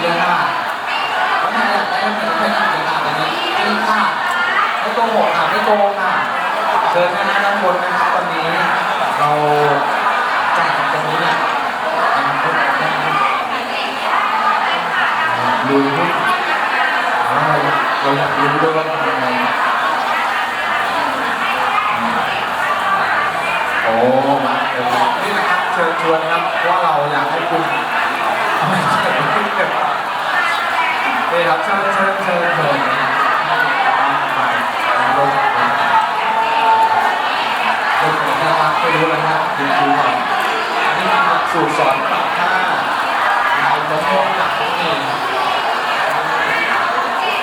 เยอะค่ะแล้วนายอยากได้เงินแค่กี่เยอะค่ะตอนนี้จริงค่ะไม่โกหกค่ะไม่โกงค่ะเชิญนะฮะด้านบนนะครับตอนนี้เราจ่ายกันตรงนี้เนี่ยลุยหุ้นเราเราอยากรู้ด้วยว่าทำยังไงโอ้มาเดี๋ยวนี่นะครับเชิญชวนนะครับเพราะว่าเราอยากให้คุณเอาไม่ใช่ นี่ครับเชิญเชิญเชิญเชิญนะครับให้บ้านไปลงลงของนะครับไม่รู้เลยนะดูดูก่อนนี่คือหลักสูตรสอนปรับท่าลายมะม่วงหนักนี่เอง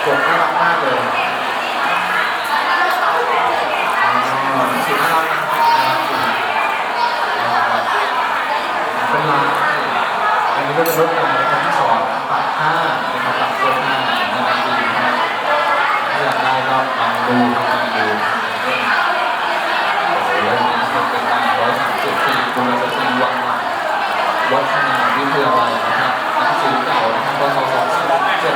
กดน่ารักมากเลยอ๋อนี่คือน่ารักนะเป็นลายอันนี้ก็จะลดลายนะครับที่สอนปรับห้านะครับปรับเสื้อผ้านะครับ ด้ก็ลองดูลองดูโอ้โหมันเป็นการร้อยสามสิบปีคุณสตรีวังวัฒนาวิทยาลัยนะครับหนังสือเก่านะครับปศสองสี่เจ็ด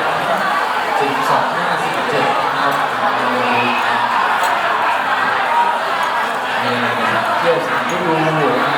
สี่สองห้าสี่เจ็ดนะครับลองดูนี่นะครับเที่ยวสามฤดู